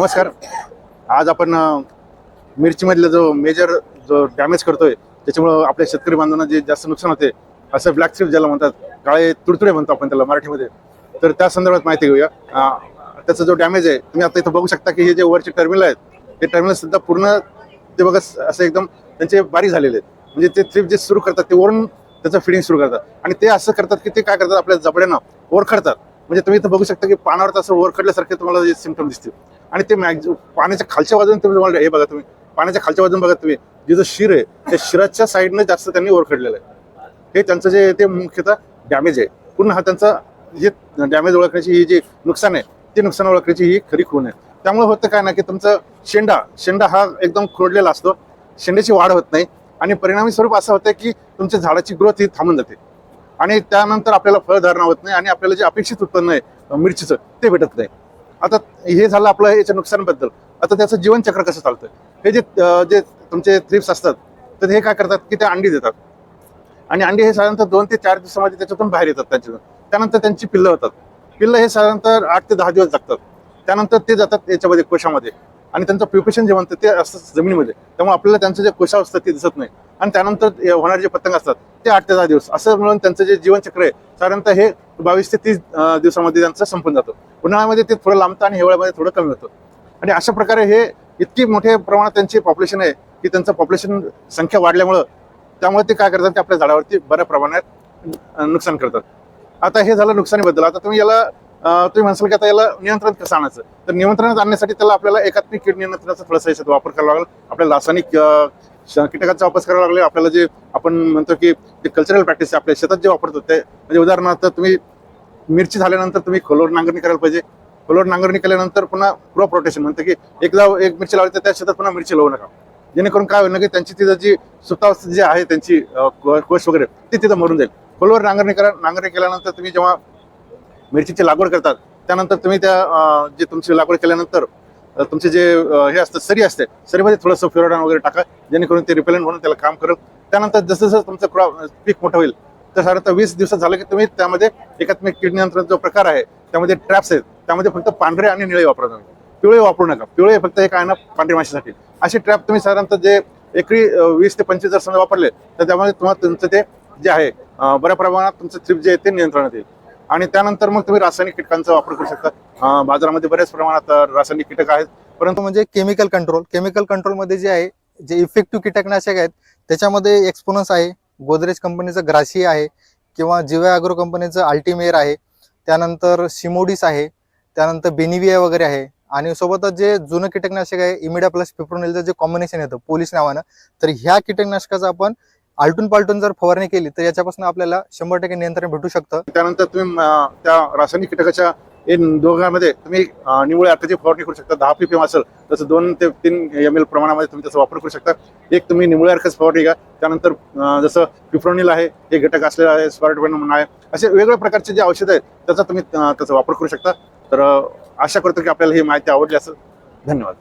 नमस्कार. आज आपण मिरचीमधला जो मेजर जो डॅमेज करतोय त्याच्यामुळं आपल्या शेतकरी बांधवांना जे जास्त नुकसान होते असं ब्लॅक स्ट्रीप ज्याला म्हणतात काळे तुडतुडे म्हणतो आपण त्याला मराठीमध्ये. तर त्या संदर्भात माहिती घेऊया. त्याचा जो डॅमेज आहे तुम्ही आता इथं बघू शकता की हे जे वरचे टर्मिनल आहेत ते टर्मिनल सुद्धा पूर्ण ते बघा असं एकदम त्यांचे बारीक झालेले आहेत. म्हणजे ते थ्रिप जे सुरू करतात ते वरून त्याचं फिडिंग सुरू करतात. आणि ते असं करतात की ते काय करतात आपल्या जबड्यांना ओरखडतात. म्हणजे तुम्ही इथं बघू शकता की पानावर असं ओरखडल्यासारखे तुम्हाला सिमटम दिसतील. आणि ते मॅक्झ पाण्याच्या खालच्या बाजूने तुम्ही तुम्हाला हे बघा तुम्ही. पाण्याच्या खालच्या बाजूने बघा तुम्ही. जिथं शिर आहे त्या शिराच्या साईडनं जास्त त्यांनी ओरखडलेलं आहे. हे त्यांचं जे ते मुख्यतः डॅमेज आहे. पूर्ण हा त्यांचा जे डॅमेज ओळखण्याची ही जी नुकसान आहे ते नुकसान ओळखण्याची ही खरी खूण आहे. त्यामुळे होतं काय ना की तुमचं शेंडा शेंडा हा एकदम खोडलेला असतो. शेंड्याची वाढ होत नाही. आणि परिणामी स्वरूप असं होतं की तुमच्या झाडाची ग्रोथ ही थांबून जाते. आणि त्यानंतर आपल्याला फळधारणा होत नाही आणि आपल्याला जे अपेक्षित उत्पन्न आहे मिरचीचं ते भेटत नाही. आता हे झालं आपलं याच्या नुकसानबद्दल. आता त्याचं जीवनचक्र कसं चालतं हे जे जे तुमचे थ्रिप्स असतात तर हे काय करतात की ते अंडी देतात. आणि अंडी हे साधारणतः दोन ते चार दिवसामध्ये त्याच्यातून बाहेर येतात त्यांच्या. त्यानंतर त्यांची पिल्लं होतात. पिल्लं हे साधारणतः आठ ते दहा दिवस जगतात. त्यानंतर ते जातात याच्यामध्ये कोशामध्ये. आणि त्यांचं प्रिपरेशन जे म्हणतं ते असतं जमिनीमध्ये. त्यामुळे आपल्याला त्यांचं जे कोशा असतं ते दिसत नाही. आणि त्यानंतर होणारे जे पतंग असतात ते आठ ते दहा दिवस. असं म्हणून त्यांचं जे जीवनचक्र आहे साधारणतः हे बावीस ते तीस दिवसामध्ये त्यांचं संपून जातो. उन्हाळ्यामध्ये ते थोडं लांबतं आणि हिवाळ्यामध्ये थोडं कमी होतं. आणि अशा प्रकारे हे इतकी मोठ्या प्रमाणात त्यांची पॉप्युलेशन आहे की त्यांचं पॉप्युलेशन संख्या वाढल्यामुळं त्यामुळे ते काय करतात ते आपल्या झाडावरती बऱ्या प्रमाणात नुकसान करतात. आता हे झालं नुकसानीबद्दल. आता तुम्ही याला तुम्ही म्हणसाल की आता याला नियंत्रण कसं आणायचं? तर नियंत्रणात आणण्यासाठी त्याला आपल्याला एकात्मिक कीड नियंत्रणाचा थोडासा याच्यात वापर करावा लागेल. आपल्याला रासायनिक कीटकांचा वापर करावा लागले आपल्याला जे आपण म्हणतो की जे कल्चरल प्रॅक्टिस आपल्या शेतात जे वापरतो ते म्हणजे उदाहरणार्थ तुम्ही मिरची झाल्यानंतर तुम्ही खोलवर नांगरणी करायला पाहिजे. खोलवर नांगरणी केल्यानंतर पुन्हा क्रॉप रोटेशन म्हणतं की एकदा एक मिरची लावली तर त्या शेतात पुन्हा मिरची लावू नका. जेणेकरून काय होईल ना की त्यांची तिथं जी सुप्तावस्था जी आहे त्यांची कोश वगैरे ती तिथं मरून जाईल. खोलवर नांगरणी करा नांगरणी केल्यानंतर तुम्ही जेव्हा मिरचीची लागवड करतात त्यानंतर तुम्ही त्या जे तुमची लागवड केल्यानंतर तुमचे जे हे असतं सरी असते सरीमध्ये थोडंसं फिरोडान वगैरे टाका जेणेकरून ते रिपेलंट म्हणून त्याला काम करेल. त्यानंतर जसं जसं तुमचं क्रॉप पीक मोठं होईल तर साधारणतः वीस दिवसात झालं की तुम्ही त्यामध्ये एकात्मिक कीड नियंत्रण जो प्रकार आहे त्यामध्ये ट्रॅप्स आहेत. त्यामध्ये फक्त पांढरे आणि निळे वापरा तुम्ही. पिवळे वापरू नका. पिवळे फक्त हे काय ना पांढरे माशीसाठी. असे ट्रॅप तुम्ही साधारणतः जे एकरी वीस ते पंचवीस जर समजा वापरले तर त्यामध्ये तुम्हाला तुमचं ते जे आहे बऱ्या प्रमाणात तुमचं थ्रिप जे आहे ते नियंत्रणात येईल. आणि त्यानंतर मग तुम्ही रासायनिक कीटकांचा वापर करू शकता. बाजारामध्ये बऱ्याच प्रमाणात रासायनिक कीटक आहेत. परंतु म्हणजे केमिकल कंट्रोल केमिकल कंट्रोलमध्ये जे आहे जे इफेक्टिव्ह कीटकनाशक आहेत त्याच्यामध्ये एक्सपोनस आहे. गोदरेज कंपनीचं ग्रासी आहे किंवा जिवा अॅग्रो कंपनीचं अल्टिमेअर आहे. त्यानंतर सिमोडिस आहे. त्यानंतर बेनिविया वगैरे आहे. आणि सोबतच जे जुनं कीटकनाशक आहे इमिडा प्लस पिप्रोनिलचं जे कॉम्बिनेशन येतं पोलीस नावानं तर ह्या कीटकनाशकाचं आपण आलटून पालटून जर फवारणी केली तर याच्यापासून आपल्याला शंभर टक्के नियंत्रण भेटू शकतं. त्यानंतर तुम्ही त्या रासायनिक कीटकाच्या इन दोघांमध्ये तुम्ही अं, निवळे अर्थाची फवारणी करू शकता. दहा पीपीएम असेल तसं दोन ते तीन एम एल प्रमाणामध्ये तुम्ही त्याचा वापर करू शकता. एक तुम्ही निवळे अर्कच फवारणी घ्या. त्यानंतर जसं पिफ्रोनिल आहे हे घटक असलेलं आहे स्पार्टवेन म्हणून आहे असे वेगवेगळ्या प्रकारचे जे औषध आहेत त्याचा तुम्ही त्याचा वापर करू शकता. तर आशा करतो की आपल्याला ही माहिती आवडली असेल. धन्यवाद.